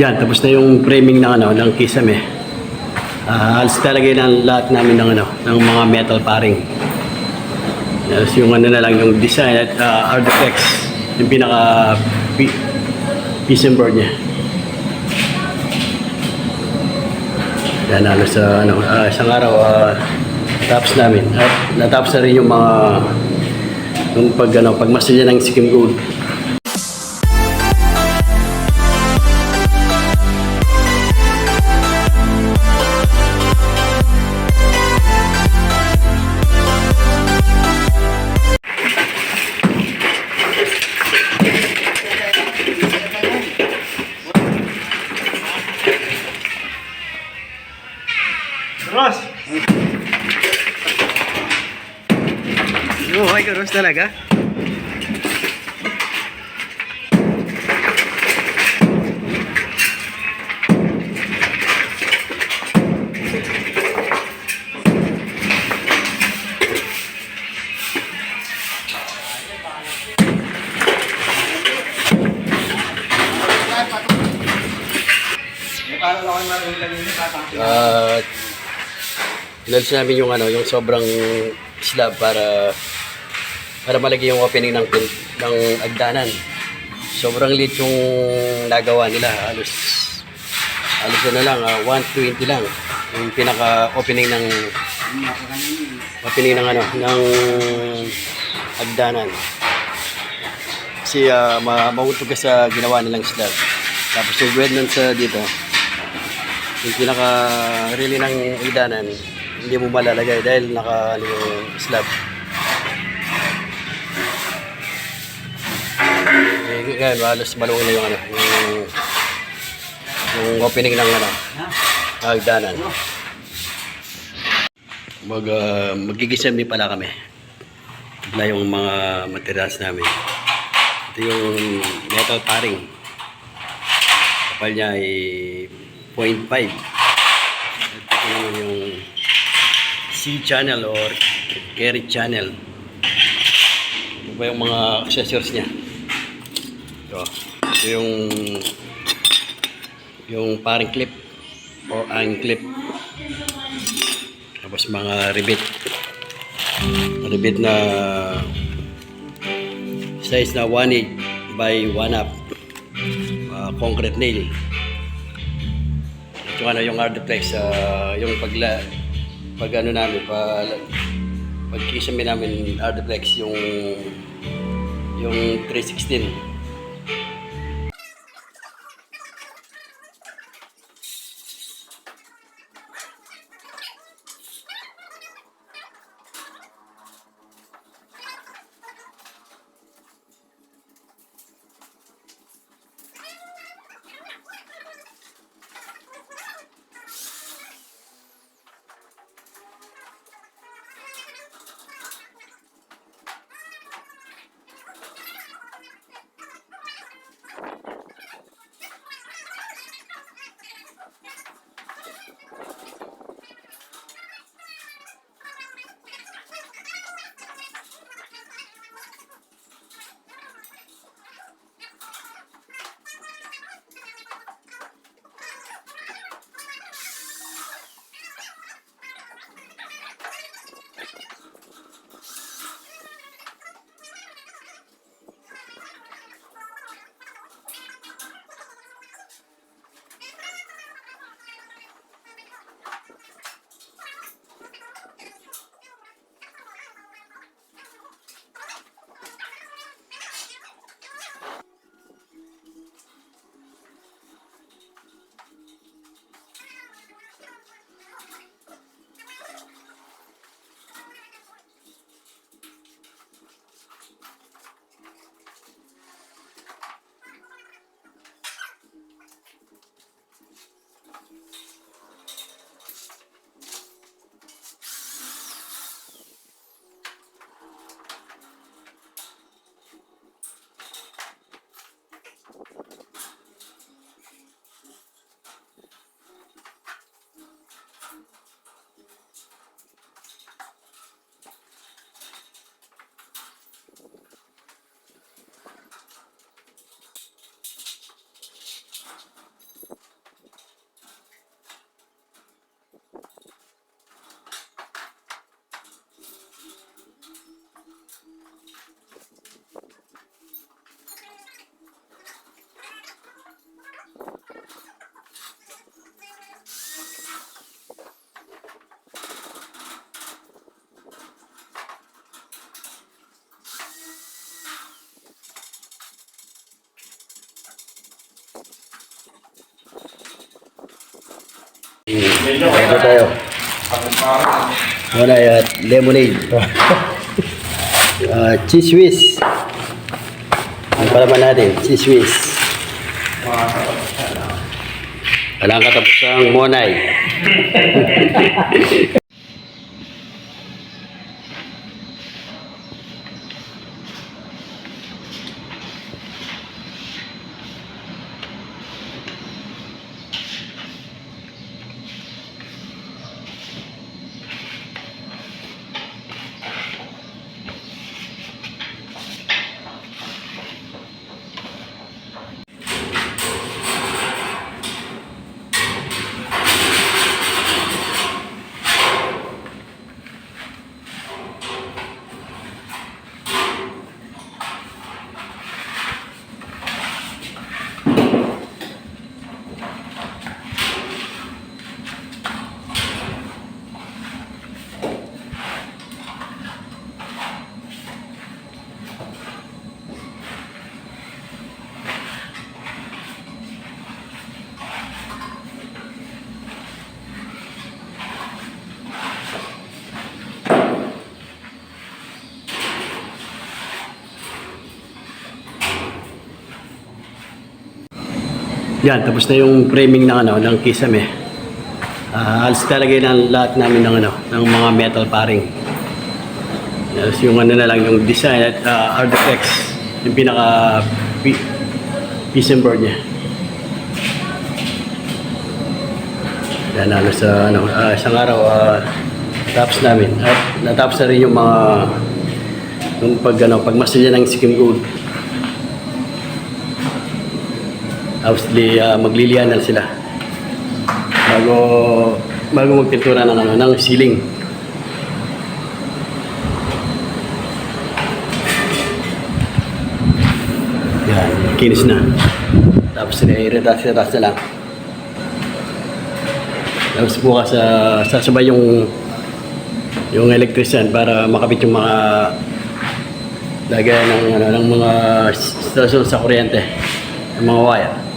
Yan, tapos na yung framing ng ano, ng kisame. Ah, alis talaga ng lahat namin ng ano, ng mga metal paring. Tapos yung ano na lang, yung design at uh, artifacts, yung pinaka pi- piece board niya. Yan, halos sa ano, ah, isang araw, ah, tapos namin. At natapos na rin yung mga yung pag ano, pagmasilya ng skim gold. Ross! Oo, ay karos talaga. At inalis namin yung ano, yung sobrang slab para para malagay yung opening ng ng agdanan. Sobrang lit yung nagawa nila. Halos halos na lang, ah, 120 lang yung pinaka opening ng opening ng ano, ng agdanan. Kasi uh, ma mautog ka sa ginawa nilang slab. Tapos yung bread nun sa dito, yung pinaka really ng agdanan, hindi mo malalagay dahil naka ano, slab. Eh, ganyan, halos maluwag na yung ano, yung, yung opening ng ano, hagdanan. Mag, uh, magigisam pala kami. Wala yung mga materials namin. Ito yung metal paring. Kapal niya ay 0.5. Ito naman yung C channel or carry channel. Ito pa yung mga accessories niya. Ito. Ito yung yung paring clip or ang clip. Tapos mga rivet. Rivet na size na 1 by 1 up. Uh, concrete nail. Yung ano yung hardplex, uh, yung pagla pag ano namin, pa, pag kisame namin hardplex, yung yung 316. Ito tayo. Muna at lemonade. uh, cheese whiz. Ang palaman natin, cheese whiz. Walang katapusang monay. Yan, tapos na yung framing ng ano, ng kisame. Ah, alis talagay ng lahat namin ng ano, ng mga metal paring. Tapos yung ano na lang, yung design at uh, artifacts, yung pinaka pi- piece and board niya. Yan, ano sa ano, ah, isang araw, ah, tapos namin. At natapos na rin yung mga yung pag ano, pagmasilya ng skim gold. Tapos di, ah, maglilian na sila. Bago, bago magpintura ng, ano, ng ceiling. Yan, kinis na. Tapos i-retas-retas na lang. Tapos bukas sa sasabay yung yung electrician para makapit yung mga lagayan ng, ano, ng mga stasyon sa kuryente, ng mga wire.